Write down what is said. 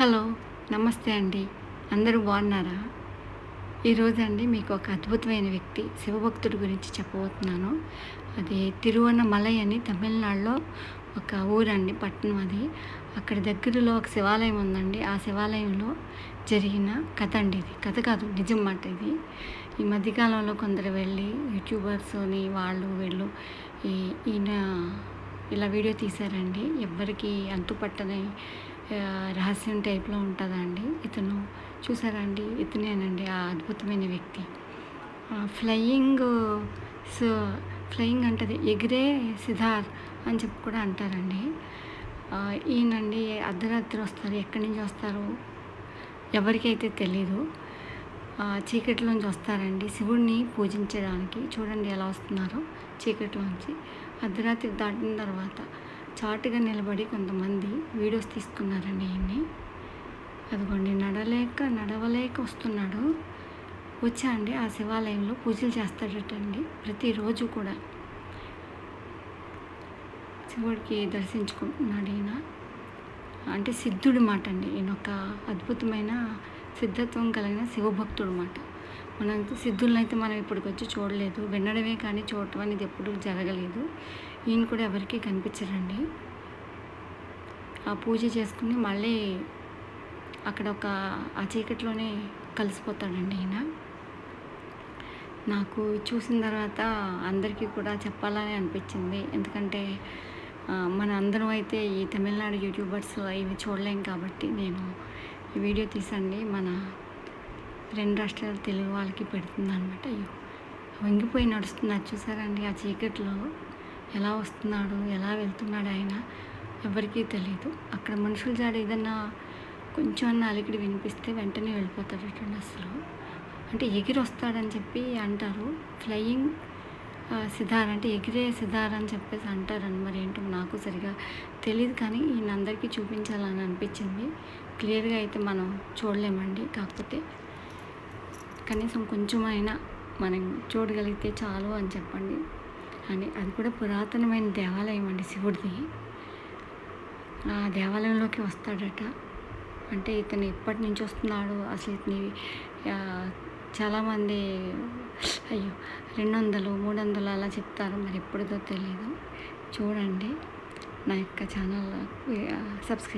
Hello నమస్తే అండి. అందరూ బాగున్నారా? ఈరోజు అండి మీకు ఒక అద్భుతమైన వ్యక్తి శివభక్తుడి గురించి చెప్పబోతున్నాను. అది తిరువన్నమలై అని తమిళనాడులో ఒక ఊరండి పట్టణం అది. అక్కడ దగ్గరలో ఒక శివాలయం ఉందండి. ఆ శివాలయంలో జరిగిన కథ అండి ఇది. కథ కాదు నిజం మాట ఇది. ఈ మధ్యకాలంలో కొందరు వెళ్ళి యూట్యూబర్స్ని వాళ్ళు వీళ్ళు ఈ ఈయన ఇలా వీడియో తీశారండి. ఎవ్వరికీ అంతుపట్టని రహస్యం టైప్లో ఉంటుందండి. ఇతను చూసారా అండి? ఇతనేనండి ఆ అద్భుతమైన వ్యక్తి. ఫ్లయింగ్ సో ఫ్లయింగ్ అంటది ఎగిరే సిద్ధార్ అని చెప్పి కూడా అంటారండి. ఈయనండి అర్ధరాత్రి వస్తారు ఎక్కడి నుంచి వస్తారు? ఎవరికైతే తెలీదు. చీకటిలోంచి వస్తారండి. శివుడిని పూజించడానికి చూడండి ఎలా వస్తున్నారో చీకటిలోంచి. అర్ధరాత్రి దాటిన తర్వాత చాటుగా నిలబడి కొంతమంది వీడియోస్ తీసుకున్నారండి ఈయన్ని. అదిగోండి నడలేక నడవలేక వస్తున్నాడు. వచ్చా అండి ఆ శివాలయంలో పూజలు చేస్తాడటండి ప్రతిరోజు కూడా. శివుడికి దర్శించుకుంటున్నాడు ఈయన. అంటే సిద్ధుడు మాట అండి ఈయన ఒక అద్భుతమైన సిద్ధత్వం కలిగిన శివభక్తుడు మాట. మనం సిద్ధులను అయితే మనం ఇప్పటికి వచ్చి చూడలేదు. వినడమే కానీ చూడటం అనేది ఎప్పుడు జరగలేదు. ఈయన కూడా ఎవరికీ కనిపించరండి. ఆ పూజ చేసుకుని మళ్ళీ అక్కడ ఒక ఆ చీకట్లోనే కలిసిపోతాడండి ఈయన. నాకు చూసిన తర్వాత అందరికీ కూడా చెప్పాలని అనిపించింది. ఎందుకంటే మన అందరం అయితే ఈ తమిళనాడు యూట్యూబర్స్ ఇవి చూడలేం కాబట్టి నేను ఈ వీడియో తీసండి మన రెండు రాష్ట్రాల తెలుగు వాళ్ళకి పెడుతుంది అనమాట అయ్యో వంగిపోయి నడుస్తున్నారు చూసారండి ఆ చీకట్లో ఎలా వస్తున్నాడు ఎలా వెళ్తున్నాడు ఆయన? ఎవరికీ తెలియదు అక్కడ మనుషుల జాడ ఏదన్నా కొంచెం అన్న అలికిడి వినిపిస్తే వెంటనే వెళ్ళిపోతాడటండి అసలు. అంటే ఎగిరి వస్తాడని చెప్పి అంటారు. ఫ్లయింగ్ సితార్ అంటే ఎగిరే సిదార్ అని చెప్పేసి అంటారని మరి ఏంటో నాకు సరిగా తెలియదు కానీ ఈయన అందరికీ చూపించాలని అనిపించింది. క్లియర్గా అయితే మనం చూడలేమండి. కాకపోతే కనీసం కొంచెమైనా మనం చూడగలిగితే చాలు అని చెప్పండి. అని అది కూడా పురాతనమైన దేవాలయం అండి శివుడిది. ఆ దేవాలయంలోకి వస్తాడట. అంటే ఇతను ఎప్పటి నుంచి వస్తున్నాడు అసలు ఇతని చాలామంది అయ్యో రెండు వందలు మూడు వందలు అలా చెప్తారు మరి ఎప్పుడుదో తెలియదు చూడండి. నా యొక్క ఛానల్ సబ్స్క్రైబ్